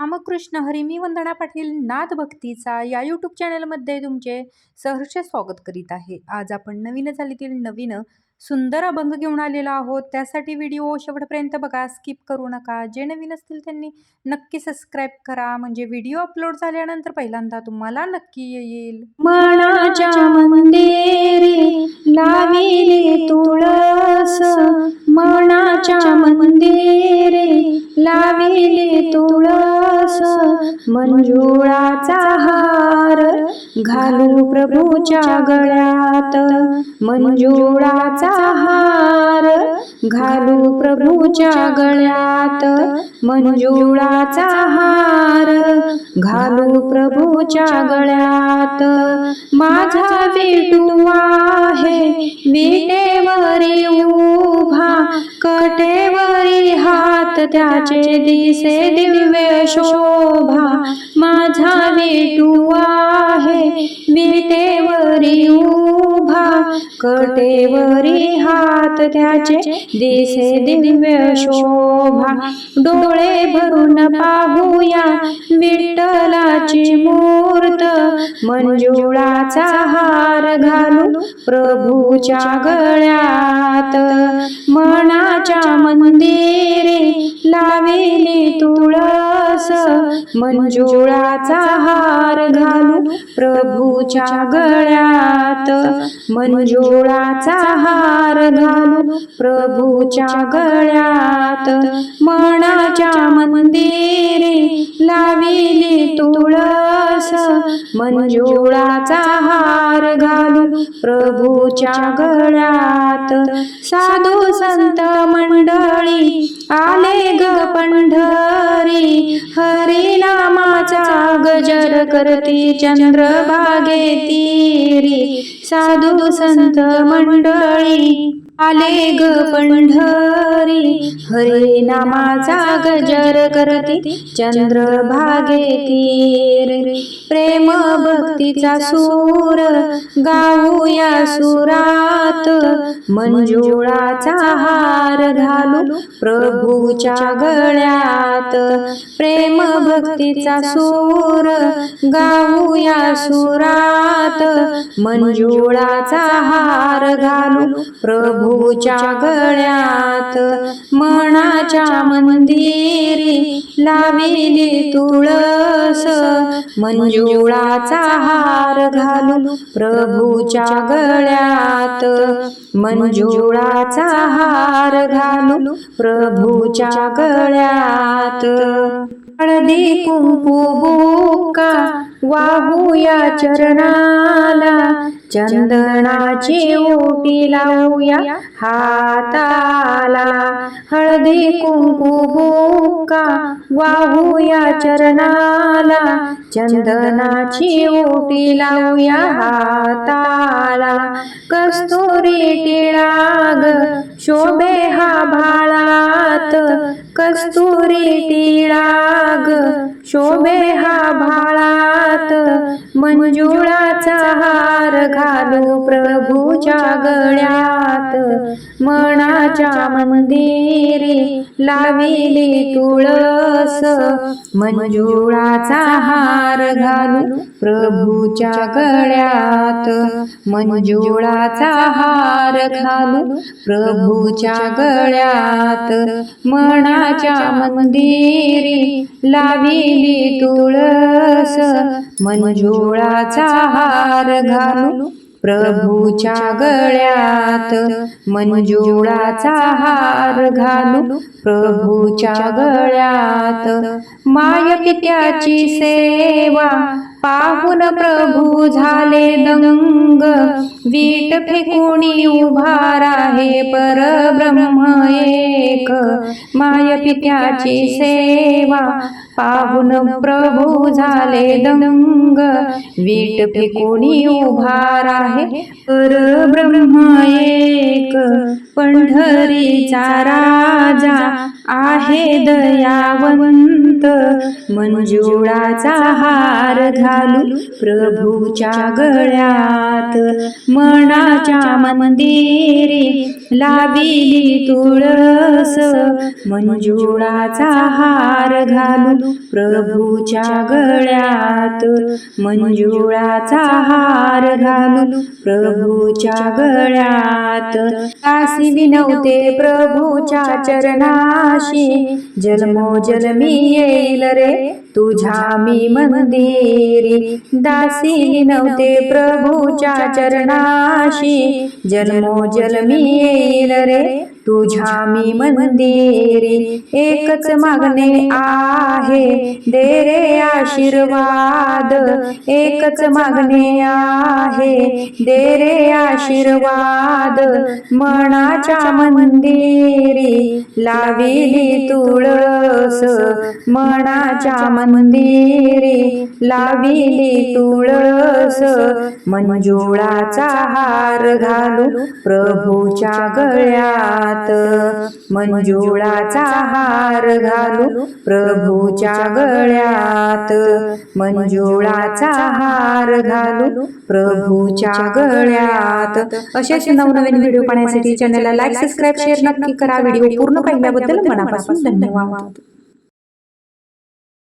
रामकृष्ण हरी मी वंदना पाटील नाद भक्तीचा या यूट्यूब चॅनलमध्ये तुमचे सहर्ष स्वागत करीत आहे. आज आपण नवीन झालेतील नवीन सुंदर अभंग घेऊन आलेलो आहोत. त्यासाठी व्हिडिओ शेवटपर्यंत बघा स्किप करू नका. जे नवीन असतील त्यांनी नक्की सबस्क्राईब करा. म्हणजे व्हिडिओ अपलोड झाल्यानंतर पहिल्यांदा तुम्हाला नक्की येईल. मनाच्या मंदिरी लाविले तुळस. मनाच्या मंदिरी लाविले तुळस मंजुळाचा हार. घालू प्रभूच्या गळ्यात मंजुळाचा हार. घालू प्रभूच्या गळ्यात मंजुळाचा हार. घालू प्रभूच्या गळ्यात माझा विटू आहे. विटेवरी उभा कटेवरी हात त्याचे दिसे दिव्य शोभा. माझा विटू आहे. विटेवरी उभा कटेवरी हात त्याचे दिसे दिव्य शोभा. डोळे भरून पाहूया विठ्ठलाची मूर्त. मंजुळाचा हार घालून प्रभूच्या गळ्यात. मनाच्या मंदिरे लाविली तुळस. मंजुळाचा हार घालून प्रभूच्या गळ्यात. मन मंजुळाचा हार घालू प्रभूच्या गळ्यात मनाच्या मंदिरे लाविली तुळस. मंजुळाचा हार घालू प्रभूच्या गळ्यात साधू संत मंडळी आले ग पंढरी. वाचा गजर करती चंद्रभागे तीरी साधू संत मंडळी. आले ग पंढरी. हरी नामाचा गजर करती. चंद्रभागे तीर. प्रेम भक्तीचा सूर. गाऊया सुरात. मंजुळाचा हार घालू प्रभूच्या गळ्यात. प्रेम भक्तीचा सूर. गाऊया सुरात. मंजुळाचा हार घालू प्रभूच्या गळ्यात मनाच्या मंदिरी लाविली तुळस. मंजुळाचा हार घालून प्रभूच्या गळ्यात मंजुळाचा हार घालून प्रभूच्या गळ्यात. हळदी कुंकू बुका वाहूया चरणाला चंदनाची ओटी लावूया हाताला. हळदी कुंकू बुका वाहूया चरणाला चंदनाची ओटी लावूया हाताला. कस्तुरी टिळाग शोभे हा भाळात कस्तुरी टिळाग शोभे हा भाळात मंजुळाचा हार घालू प्रभूच्या गळ्यात. मनाच्या मंदिरी लाविली तुळस. मंजुळाचा हार घालू प्रभूच्या गळ्यात. मंजुळाचा हार घालू प्रभूच्या गळ्यात. मनाच्या मंदिरी केली तुळस मंजुळाचा हार घालू. प्रभूच्या गळ्यात मंजुळाचा हार घालू. प्रभूच्या गळ्यात माय त्याची सेवा पाहून प्रभू झाले दंग. वीट फेकुणी उभा राहे परब्रह्म एक. माय पित्याची सेवा पाहून प्रभू झाले दंग. वीट फेकोणी उभार आहे पर परब्रह्म एक. पंढरीचा राजा आहे दयावंत. मंजुळाचा हार घालू प्रभूच्या गळ्यात मनाच्या मंदिरी लाविली तुळस. मंजुळाचा हार घालू प्रभूच्या गळ्यात मंजुळाचा हार घालू प्रभूच्या गळ्यात काशी विनवते प्रभूच्या चरणाशी. जन्मोजन्मी येईल रे तुझ्या मी मंदिरी. दासी नव्हते प्रभूच्या चरणाशी. जन्मोजन्मी येईल रे तुझ्या मी मंदिरी एकच मागणे आहे. दे रे आशीर्वाद एकच मागणे आहे. दे रे आशीर्वाद मनाच्या मंदिरी लाविली तुळस. मनाच्या मंदिरी लाविली तुळस. मंजुळाचा हार घालू प्रभूच्या गळ्यात मंजुळाचा हार घालू प्रभूच्या गळ्यात. मंजुळाचा हार घालू प्रभूच्या गळ्यात. असेच नवनवीन व्हिडिओ पाहण्यासाठी चॅनलला लाईक सबस्क्राईब शेअर नक्की करा. व्हिडिओ पूर्ण पाहिल्याबद्दल मनापासून धन्यवाद.